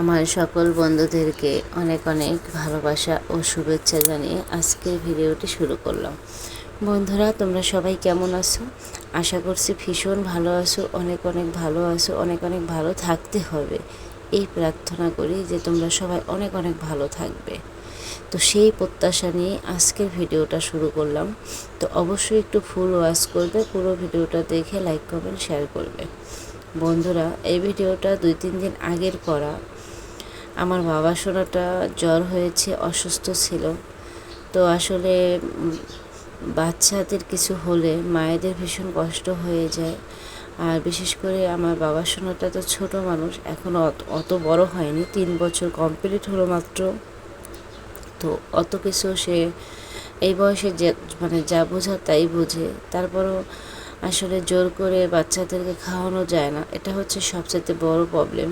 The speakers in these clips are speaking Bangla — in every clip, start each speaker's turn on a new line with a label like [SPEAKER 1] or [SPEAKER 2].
[SPEAKER 1] আমার সকল বন্ধুদেরকে অনেক অনেক ভালোবাসা ও শুভেচ্ছা জানিয়ে আজকের ভিডিওটি শুরু করলাম। বন্ধুরা, তোমরা সবাই কেমন আছো? আশা করছি ভীষণ ভালো আছো, অনেক অনেক ভালো আছো, অনেক অনেক ভালো থাকতে হবে। এই প্রার্থনা করি যে তোমরা সবাই অনেক অনেক ভালো থাকবে। তো সেই প্রত্যাশা নিয়ে আজকের ভিডিওটা শুরু করলাম। তো অবশ্যই একটু ফুল ওয়াশ করবে, পুরো ভিডিওটা দেখে লাইক করবেন শেয়ার করবে। বন্ধুরা, এই ভিডিওটা দুই তিন দিন আগের করা। আমার বাবা সোনাটা জ্বর হয়েছে, অসুস্থ ছিল। তো আসলে বাচ্চাদের কিছু হলে মায়েদের ভীষণ কষ্ট হয়ে যায়। আর বিশেষ করে আমার বাবা সোনাটা তো ছোট মানুষ এখনও অত অত বড় হয়নি, তিন বছর কমপ্লিট হলো মাত্র। তো অত কিছু সে, এই বয়সে যে মানে যা বোঝা তাই বোঝে। তারপরও আসলে জোর করে বাচ্চাদেরকে খাওয়ানো যায় না। এটা হচ্ছে সবচেয়ে বড় প্রবলেম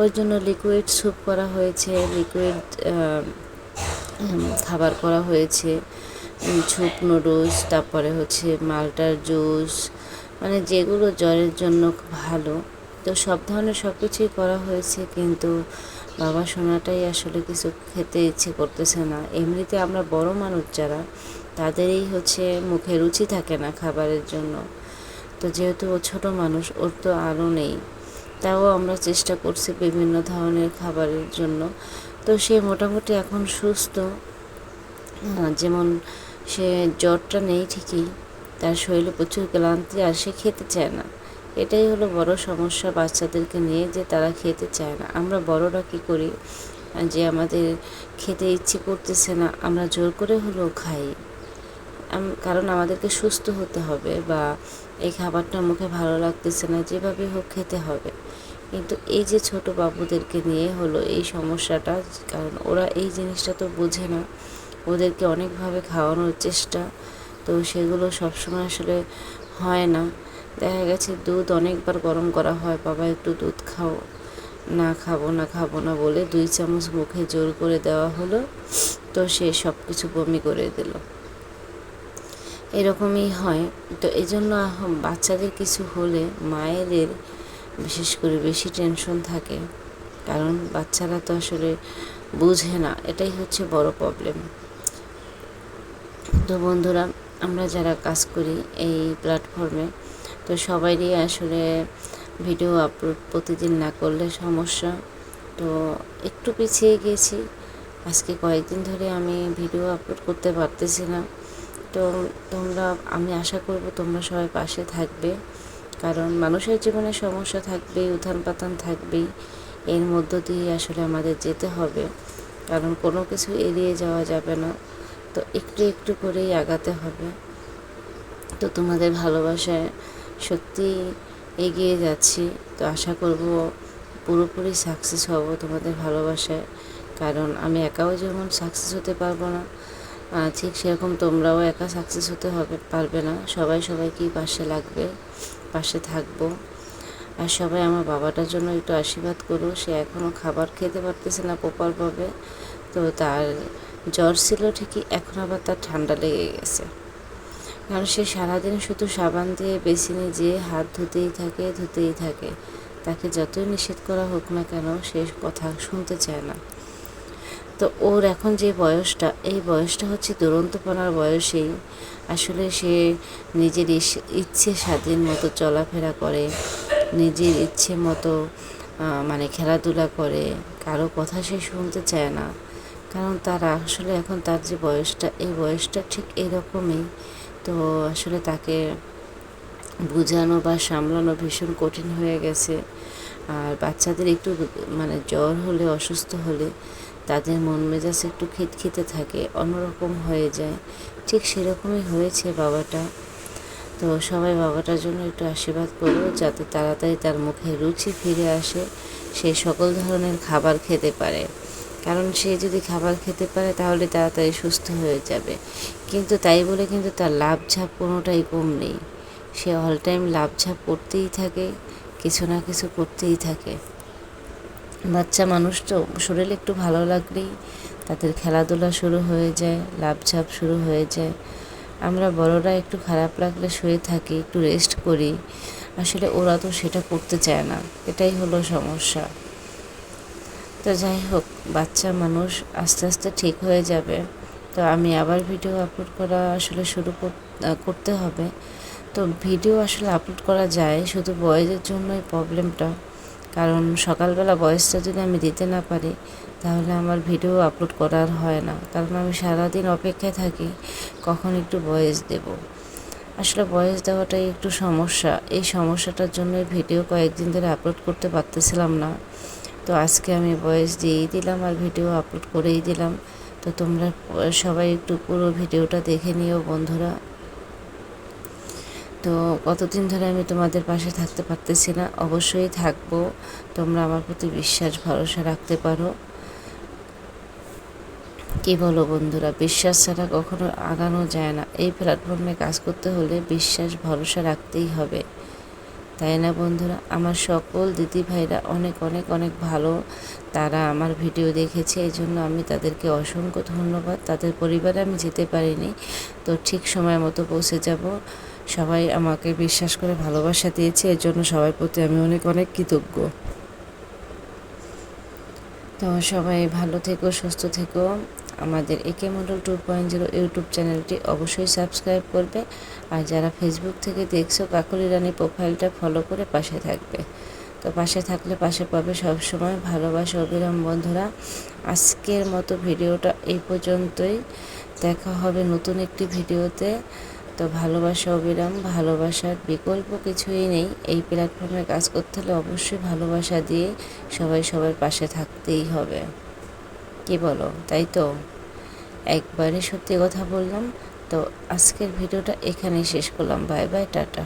[SPEAKER 1] ওই জন্য লিকুইড স্যুপ করা হয়েছে লিকুইড খাবার করা হয়েছে স্যুপ নুডলস তারপরে হচ্ছে মালটার জুস মানে যেগুলো জ্বরের জন্য ভালো। তো সব ধরনের সব কিছুই করা হয়েছে, কিন্তু বাবা সোনাটাই আসলে কিছু খেতে ইচ্ছে করতেছে না। এমনিতে আমরা বড় মানুষ যারা, তাদেরই হচ্ছে মুখে রুচি থাকে না খাবারের জন্য। তো যেহেতু ও ছোটো মানুষ, ওর তো আরও নেই। তাও আমরা চেষ্টা করছি বিভিন্ন ধরনের খাবারের জন্য। তো সে মোটামুটি এখন সুস্থ। যেমন সে জ্বরটা নেই ঠিকই, তার শরীরে প্রচুর ক্লান্তি আর সে খেতে চায় না। এটাই হলো বড় সমস্যা বাচ্চাদেরকে নিয়ে যে তারা খেতে চায় না। আমরা বড়রা কী করি? যে আমাদের খেতে ইচ্ছে করতেছে না, আমরা জোর করে হলেও খাই। কারণ আমাদেরকে সুস্থ হতে হবে বা এই খাবারটা মুখে ভালো লাগতেছে না যেভাবে হোক খেতে হবে। কিন্তু এই যে ছোট বাবুদেরকে নিয়ে হলো এই সমস্যাটা, কারণ ওরা এই জিনিসটা তো বোঝে না। ওদেরকে অনেকভাবে খাওয়ানোর চেষ্টা, তো সেগুলো সবসময় আসলে হয় না। দেখা গেছে দুধ অনেকবার গরম করা হয়, বাবা, একটু দুধ খাও। না, খাব না খাব না, বলে দুই চামচ মুখে জোর করে দেওয়া হলো। তো সে সব কিছু বমি করে দিল। এরকমই হয়। তো এই জন্য বাচ্চাদের কিছু হলে মায়েদের বিশেষ করে বেশি টেনশন থাকে। কারণ বাচ্চারা তো আসলে বুঝে না, এটাই হচ্ছে বড় প্রবলেম তো বন্ধুরা, আমরা যারা কাজ করি এই প্ল্যাটফর্মে তো সবাইরই আসলে ভিডিও আপলোড প্রতিদিন না করলে সমস্যা। তো একটু পিছিয়ে গিয়েছি আজকে কয়েকদিন ধরে আমি ভিডিও আপলোড করতে পারতেছি না তো তোমরা, আমি আশা করব তোমরা সবাই পাশে থাকবে। কারণ মানুষের জীবনে সমস্যা থাকবেই উত্থান পাতান থাকবেই। এর মধ্য দিয়ে আসলে আমাদের যেতে হবে। কারণ কোনো কিছু এড়িয়ে যাওয়া যাবে না। তো একটু একটু করেই আগাতে হবে। তো তোমাদের ভালোবাসায় সত্যি এগিয়ে যাচ্ছি। তো আশা করব পুরোপুরি সাকসেস হব তোমাদের ভালোবাসায়। কারণ আমি একাও যেমন সাকসেস হতে পারব না ঠিক সেরকম তোমরাও একা সাকসেস হতে হবে, পারবে না। সবাই সবাইকেই পাশে লাগবে, পাশে থাকব। আর সবাই আমার বাবাটার জন্য একটু আশীর্বাদ করো। সে এখনও খাবার খেতে পারতেছে না প্রপারভাবে তো তার জ্বর ছিল ঠিকই, এখন আবার তার ঠান্ডা লেগে গেছে। কারণ সে সারাদিন শুধু সাবান দিয়ে বেসিনে যেয়ে হাত ধুতেই থাকে ধুতেই থাকে। তাকে যতই নিষেধ করা হোক না কেন, সে কথা শুনতে চায় না। তো ওর এখন যে বয়সটা, এই বয়সটা হচ্ছে দুরন্তপনার বয়সেই। আসলে সে নিজের ইচ্ছে স্বাধীন মতো চলাফেরা করে, নিজের ইচ্ছে মতো মানে খেলাধুলা করে। কারও কথা সে শুনতে চায় না। কারণ তারা আসলে এখন তার যে বয়সটা, এই বয়সটা ঠিক এরকমই। তো আসলে তাকে বোঝানো বা সামলানো ভীষণ কঠিন হয়ে গেছে। আর বাচ্চাদের একটু মানে জ্বর হলে, অসুস্থ হলে তাদের মন মেজাজ একটু খিটখিটে থাকে, অন্যরকম হয়ে যায়। ঠিক সেরকমই হয়েছে বাবাটা। তো সবাই বাবাটার জন্য একটু আশীর্বাদ করো, যাতে তাড়াতাড়ি তার মুখে রুচি ফিরে আসে, সে সকল ধরনের খাবার খেতে পারে। কারণ সে যদি খাবার খেতে পারে তাহলে তাড়াতাড়ি সুস্থ হয়ে যাবে। কিন্তু তাই বলে কিন্তু তার লাভ ঝাপ কোনোটাই কম নেই। সে অল টাইম লাভ ঝাপ করতেই থাকে, কিছু না কিছু করতেই থাকে। বাচ্চা মানুষ তো, শরীরে একটু ভালো লাগলেই তাদের খেলাধুলা শুরু হয়ে যায় লাভঝাপ শুরু হয়ে যায়। আমরা বড়রা একটু খারাপ লাগলে শুয়ে থাকি, একটু রেস্ট করি। আসলে ওরা তো সেটা করতে চায় না। এটাই হলো সমস্যা। তো যাই হোক, বাচ্চা মানুষ আস্তে আস্তে ঠিক হয়ে যাবে। তো আমি আবার ভিডিও আপলোড করা আসলে শুরু কর- করতে হবে। তো ভিডিও আসলে আপলোড করা যায় শুধু বয়েজের জন্যই প্রবলেমটা কারণ সকালবেলা বয়েসটা যদি আমি দিতে না পারি, তাহলে আমার ভিডিও আপলোড করার হয় না। কারণ আমি সারাদিন অপেক্ষায় থাকি, কখন একটু ভয়েস দেব। আসলে ভয়েস দেওয়াটাই একটু সমস্যা। এই সমস্যাটার জন্য ভিডিও কয়েকদিন ধরে আপলোড করতে পারতেছিলাম না। তো আজকে আমি ভয়েস দিয়েই দিলাম আর ভিডিও আপলোড করেই দিলাম। তো তোমরা সবাই একটু পুরো ভিডিওটা দেখে নিও বন্ধুরা। তো কতদিন ধরে আমি তোমাদের পাশে থাকতে পারতেছি না, অবশ্যই থাকব। তোমরা আমার প্রতি বিশ্বাস, ভরসা রাখতে পারো। কি বলো বন্ধুরা, বিশ্বাস ছাড়া কখনো আগানো যায় না। এই প্ল্যাটফর্মে কাজ করতে হলে বিশ্বাস, ভরসা রাখতেই হবে। তাই না বন্ধুরা? আমার সকল দিদি ভাইরা অনেক অনেক অনেক ভালো। তারা আমার ভিডিও দেখেছে এই জন্য আমি তাদেরকে অসংখ্য ধন্যবাদ। তাদের পরিবারে আমি যেতে পারিনি, তো ঠিক সময় মতো পৌঁছে যাব। সবাই আমাকে বিশ্বাস করে ভালোবাসা দিয়েছে এর জন্য সবার প্রতি আমি অনেক অনেক কৃতজ্ঞ। তো সবাই ভালো থেকো, সুস্থ থেকো। আমাদের একে model two point zero YouTube চ্যানেলটি অবশ্যই সাবস্ক্রাইব করবে আর যারা ফেসবুক থেকে দেখছ, কাকলি রানী প্রোফাইলটা ফলো করে পাশে থাকবে। তো পাশে থাকলে পাশে পাবে সব সময় ভালোবাসা অবিরাম বন্ধুরা। আজকের মতো ভিডিওটা এই পর্যন্তই। দেখা হবে নতুন একটি ভিডিওতে। তো ভালোবাসা অবিরাম, ভালোবাসার বিকল্প কিছুই নেই। এই প্ল্যাটফর্মে কাজ করতে হলে অবশ্যই ভালোবাসা দিয়ে সবাই সবার পাশে থাকতেই হবে। কি বলো? তাই তো? একবারে সত্যি কথা বললাম। তো আজকের ভিডিওটা এখানেই শেষ করলাম। Bye bye, tata.